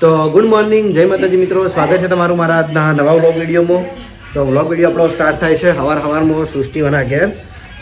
તો good morning જય માતાજી મિત્રો. સ્વાગત છે તમારું મારા આજના નવા વ્લોગ વિડીયોમાં. તો વ્લોગ વીડિયો આપણો સ્ટાર્ટ થાય છે હવારમાં સવારમાં સૃષ્ટિવાના ઘેર.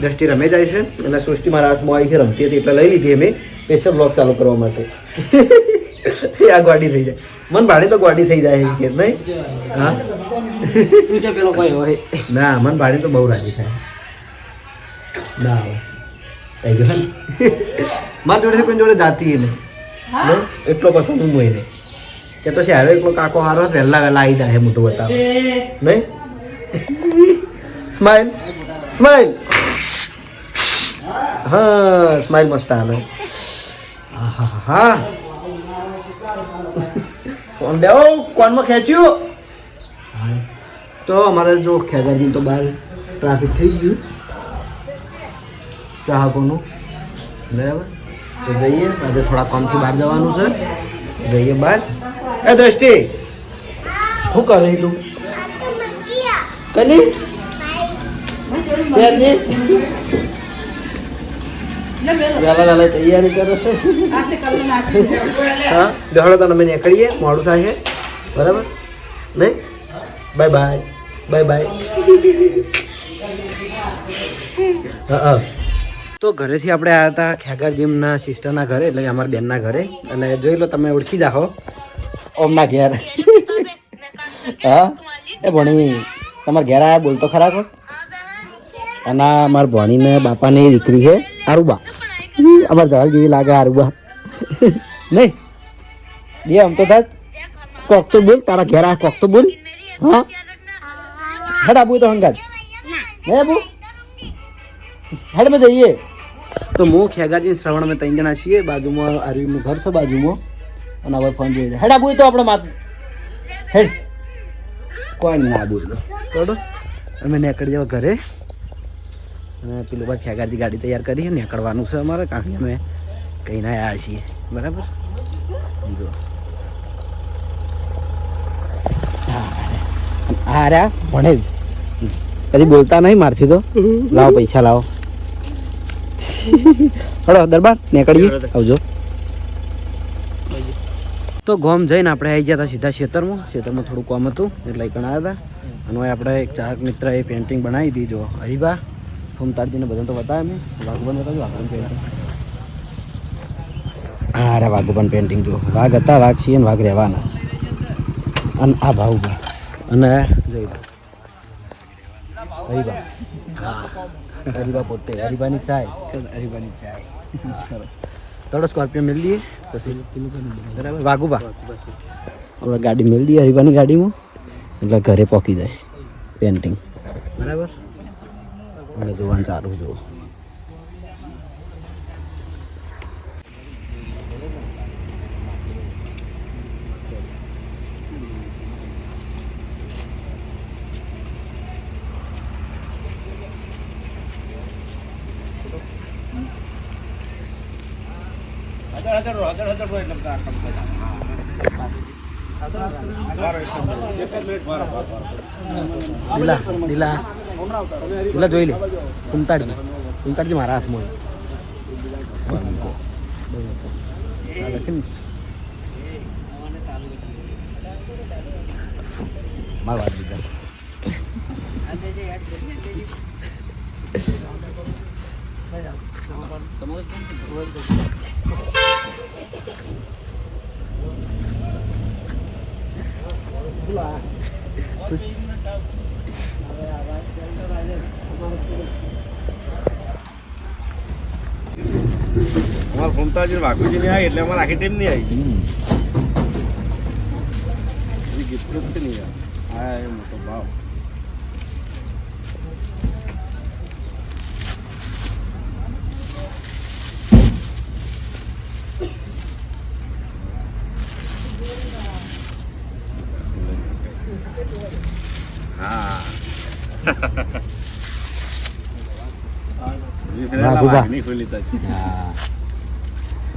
દ્રષ્ટિ રમે જાય છે અને સૃષ્ટિ મારા હાથમાં આવી છે રમતી હતી એટલે લઈ લીધી અમે. સ્પેશિયલ વ્લોગ ચાલુ કરવા માટે. એ આ ગોડી થઈ જાય. મન ભાડે તો ગોડી થઈ જાય છે નહીં? હા? તું છે પેલો કોઈ હોય. ના મન ભાડે તો બહુ રાજી થાય. ના થઈ જો મારા જોડે કોઈ જોડે જાતી નહીં. નહીં? એટલો પસંદ હું મોઈને કે તો શહેરો એકલો કાકો હારો વહેલા વહેલા આવી જાય મોટું બતાવો નહીં? સ્માઈલ. સ્માઈલ. હા, સ્માઈલ મસ્ત હાલે. હા ફોન દેવો કોનમાં ખેંચ્યું? તો અમારે જો ખેગારજી તો બહાર ટ્રાફિક થઈ ગયું. ચાહકોનું. બરાબર? તો જઈએ. આજે થોડા કામથી બહાર જવાનું છે. જઈએ બહાર એ દ્રષ્ટિ, શું કરે તું પહેરજે. વહેલા વહેલા હા બેહડો તો અમે નીકળીએ, મોડું થાય બરાબર? નહીં બાય બાય. Bye bye. હા. તો ઘરેથી આપણે આવ્યા હતા ખેગર જીમના સિસ્ટરના ઘરે, એટલે અમારા બેનના ઘરે. અને જોઈ લો તમે ઓળખી જાઓ. ઓમના ઘેર. હા? એ ભણી, તમારા ઘેર આવ્યા બોલતો ખરા કો અને અમારા મારા ભણીને બાપાની દીકરી છે, આરુબા. અમારા જવાલ જેવી લાગે આરુબા. નહીં? દે આમ તો થાય કોક તો બોલ, તારા ઘેર આ કોક તો બોલ. હા? હેડ, આબુ તો હંગાજ હે આબુ. હેડ મેં જઈએ. તો હું ખેગાજી શ્રવણ અમે ત્રણ જણા છીએ. બાજુમાં આરવીનું ઘર છે બાજુમાં. અને હવે ફોન જોઈએ હેડા આબુ તો આપણે માત હેડ. કોઈ ના તો. બરોબર? અમે નીકળી જાવ ઘરે. અને પેલું બાદ ખેગાજી ગાડી તૈયાર કરી નીકળવાનું છે અમારે કારણ કે અમે કહીને આવ્યા છીએ. બરાબર? જો. હા રહ્યા ભણે જ કદી બોલતા નહીં મારથી તો. લાવો પૈસા લાવો. હળો દરબાર નીકળીએ. આવજો. તો ગોમ જઈને આપણે આવી ગયા હતા સીધા ખેતરમાં ખેતરમાં થોડું કામ હતું એટલે કણ હતા. અને આપણે એક ચાહક મિત્ર એ પેન્ટિંગ બનાવી હતી જો હરિભા. ફૂમતારજીને બધા તો બતાવે મેં. વાઘુબન બતાવ્યું વાઘુબન પેન્ટિંગ હા અરે વાઘુબન પેન્ટિંગ જો. વાઘ હતા વાઘ છીએ ને વાઘ રહેવાના. અને આ ભાવ અને જોઈ લો હરિભા. હા. હરિભા પોતે હરિભાની ચાય. હરિભાની ચાય. સરસ. થોડો સ્કોર્પિયો મેળ દઈએ પછી બરાબર વાઘુબા આપણે ગાડી મેળ દઈએ હરિભાની ગાડીમાં. એટલે ઘરે પહોંચી જાય. પેન્ટિંગ બરાબર. અને જોવાનું ચાલુ જુઓ દિલા દિલા દિલા જોઈ લે. કુંતાડજી. કુંતાડજી મારા હાથમાં. માર વાત દીધા ખુશ અમારે ફમતાજી વાઘુજી ની આવી એટલે અમારે આખી ટીમ નહીં આવી. ગિફ્ટ છે નહીં એ મોટો ભાવ હા વાઘુબા. વાઘની ખોલી તા છે. હા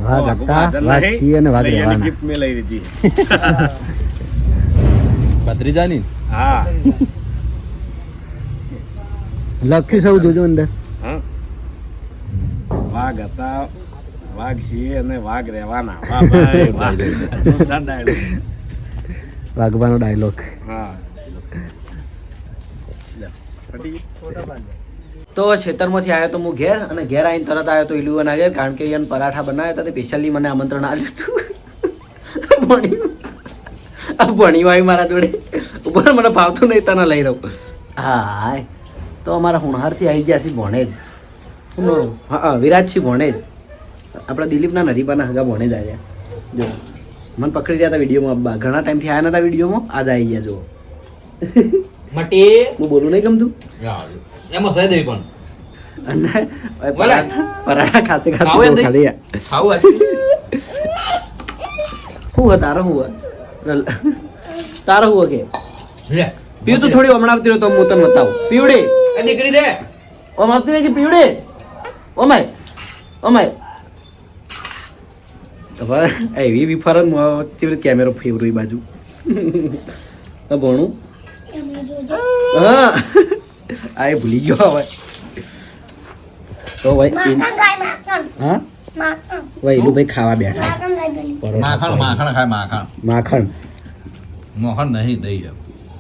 વાઘ હતા વાઘ છીએ અને વાઘ રહેવાના. મેં લઈ લીધી. ભત્રીજાની? હા. લખ્યું સૌ જોજો અંદર. હા. વાઘ હતા વાઘ છીએ અને વાઘ રહેવાના. વાઘબાનો ડાયલોગ હા? તો છેતરમાંથી આવ્યો તો હું ઘેર અને ઘેર આવીને તરત આવ્યો તો ઇલુવાના ઘેર કારણ કે એને પરાઠા બનાવ્યા હતા તે સ્પેશિયલી મને આમંત્રણ આવ્યું હતું. ભણી આવી મારા જોડે. ઉપર મને ફાવતું નહીં તને લઈ રહું. હા તો અમારા હુણહારથી આવી ગયા છે ભણેજ હું હા વિરાજસિંહ ભણેજ આપણા દિલીપના નરીપાના હગા ભણેજ આવ્યા. જો મને પકડી રહ્યા હતા વિડીયોમાં. ઘણા ટાઈમથી આવ્યા નતા વિડીયોમાં. આજ આવી ગયા જો મટી હું બોલું નહીં ગમતું? એમાં થઈ દેવી પણ. પરાઠા પરાઠા ખાતે ખાતે ખાવું એમ નહીં? ખાલી. ખાવું હું તારો હું તારો હું કે? પીવું તું થોડી હમણાં આવતી તો હું તમને બતાવું. પીવડે. દીકરી રે ઓમ આવતી રહી કે પીવડે? ઓમાય. ઓમાય. હવે એવી બી રીતે કેમેરો ફેવરું બાજુ. ભણું. હા. આ ભૂલી ગયો હવે. તો ભાઈ હા? ભાઈ એલું ભાઈ ખાવા બેઠા. માખણ. માખણ ખાય માખણ. માખણ. મોહન નહીં દઈ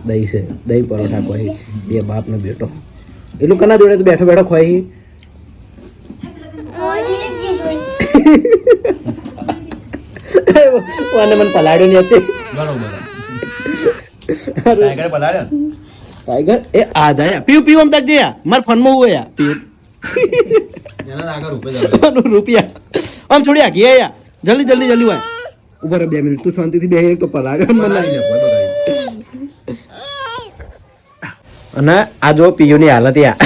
દહીં છે. દહીં પરોઠા કોઈ બે બાપ નો બેટો. એલું કના જોડે તો બેઠો બેઠો ખોઈ. મને મને પલાડ્યો ને બરોબર. ટાઈગરે પધાર્યો ટાઈગર એ આ જાય પીવ પીવ અમતા તક જયા માર ફનમાં હું યા પીવ. જ જ રૂપિયા. આમ છોડી આયા. જલ્દી જલ્દી જલ્દી ઊભા બે મિનિટ. તું શાંતિથી બે તો પલાડ્યો મને લાગી. અને આ જો પીયુની હાલત યા.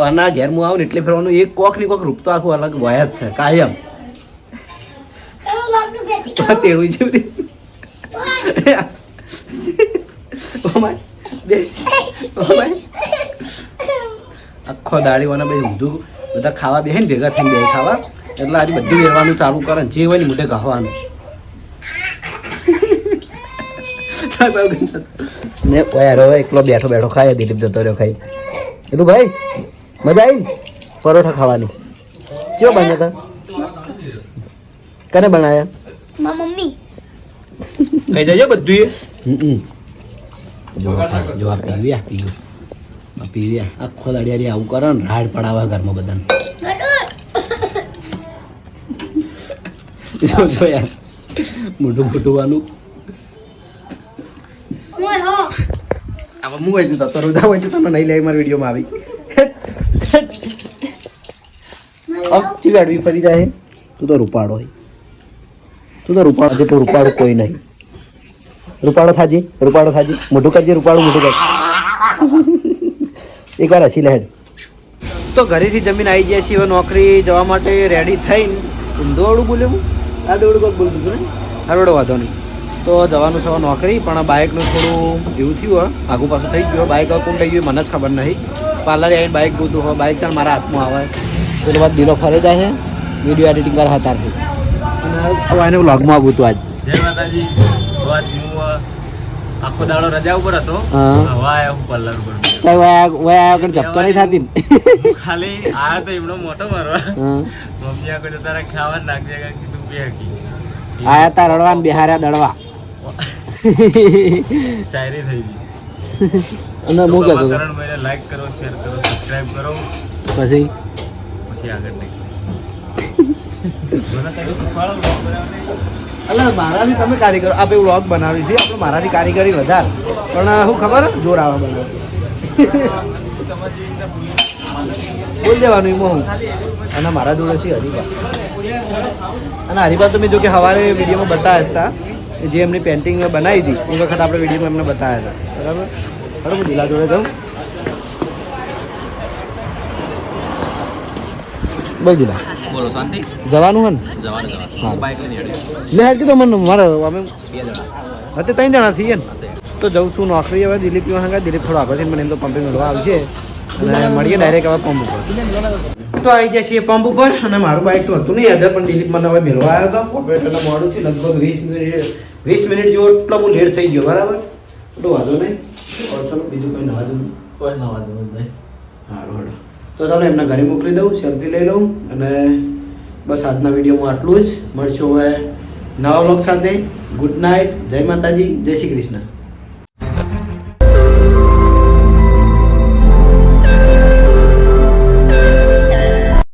આના ઘેર હું આવું ને એટલે ફેરવાનું. એક કોકની કોક રૂપ તો આખું અલગ વયા જ છે. કાયમ. તેડું જેવું ઓમાય બેસ. ઓમાય. આખો દાડીવાના બે ઊંધું બધા ખાવા બેહે ને ભેગા થઈને બે ખાવા. એટલે આજે બધું લેવાનું ચાલુ કરે જે હોય ને મોઢે ગાવાનું. ને યાર એકલો બેઠો બેઠો ખાય દિલીપ જતો રહ્યો ખાઈ. એટલું ભાઈ મજા આવી પરોઠા ખાવાની. કેવો બન્યા હતા કને બનાયા? મમ્મી. કહી દેજો બધું હમ જો આ- પીવી આ પીવી આ પીવી આખો દાડિયારી આવું કરો ને રાડ પડાવે ઘરમાં બધાને જો જો યાર મોઢું ફૂટવાનું ઓય હો આમાં હું હોય તો હોય તો તમે નહીં લે મારા વિડીયોમાં આવી અબ ચી વેડવી ફરી જાય તું તો રૂપાળો હોય તું તો રૂપાળો જેટલો રૂપાળો કોઈ નહીં રૂપાળો થાજી રૂપાળો થાજી. મોઢું કરજે રૂપાળું મોઢું કર એકવાર હસી લેડ તો ઘરેથી જમીન આવી જાય છે હવે નોકરી જવા માટે રેડી થઈને ઊંધોવાળું બોલે હું? આ દોડું કોક બોલતું હતું ને? હરવડો વાંધો નહીં. તો જવાનું છે નોકરી પણ બાઇકનું થોડું એવું થયું હોય આગુ પાછું થઈ ગયું બાઇક કોણ લઈ ગયું મને જ ખબર નહીં. પાર્લરે આવીને બાઇક ગોતું હોય બાઇક ચાલ મારા હાથમાં આવે. પેલો બાદ દિલો ફરે જાય છે વીડિયો એડિટિંગ કરતા હતા અને એને બ્લોગમાં આવું હતું આજ. જય માતાજી. આખો દાડો રજા ઉપર હતો. વાયા હું પાર્લર ઉપર કઈ વાયા વાયા આગળ જપતો નહીં થતી ખાલી આ તો એમનો મોટો મારવા. મમ્મી આગળ તારા ખાવા નાખજે કાંઈ કીધું બે હકી આયા તા રડવા ને બિહાર્યા દડવા. શાયરી થઈ ગઈ. અને હું કહેતો કરણ કરણભાઈને લાઈક કરો શેર કરો સબસ્ક્રાઇબ કરો. પછી? પછી આગળ નહીં. મને તમે શીખવાડો vlog અલા, મારાથી તમે કારીગર આપણે વ્લોગ બનાવી છીએ આપણે મારાથી કારીગરી વધારે. પણ શું ખબર? જોર આવે બનાવ. બોલ દેવાનું એમાં હું. અને મારા જોડે છે હરિભા અને હરિભા તો મેં જો કે સવારે વિડીયોમાં બતાવ્યા હતા જે એમની પેન્ટિંગ મેં બનાવી હતી, એ વખત આપણે વિડીયોમાં એમને બતાવ્યા હતા. બરાબર? બરાબર દિલા જોડે જાઉં. બોલ ઢીલા બોલો શાંતિ? જવાનું હે ને? જવાનું જવાનું. હા. બાઈક લઈને હેડી. લે હેડ કીધું મને મારે અમે બે જણા. અત્યારે ત્રણ જણા છીએ ને. તો જઉં છું નોકરી હવે દિલીપ પીવા હંગા. દિલીપ થોડો આગળથી મને એમ તો પંપે મળવા આવશે. અને મળીએ ડાયરેક્ટ હવે પંપ ઉપર. તો આવી જાય છીએ પંપ ઉપર અને મારું બાઇક તો હતું નહીં હજાર પણ દિલીપ મને હવે મેળવા આવ્યો હતો ઓપરેટરને મોડું છે લગભગ વીસ મિનિટ વીસ મિનિટ જેવો એટલો હું લેટ થઈ ગયો બરાબર? એટલો વાંધો નહીં. ચલો બીજું કોઈ નવા જૂનું કોઈ નવા જવું નહીં. સારું હેડો. તો ચાલો એમના ઘરે મોકલી દઉં સેલ્ફી લઈ લઉં અને બસ આજના વિડીયોમાં આટલું જ. મળશું હવે નવા બ્લોગ સાથે. ગુડ નાઇટ જય માતાજી. જય શ્રી કૃષ્ણ.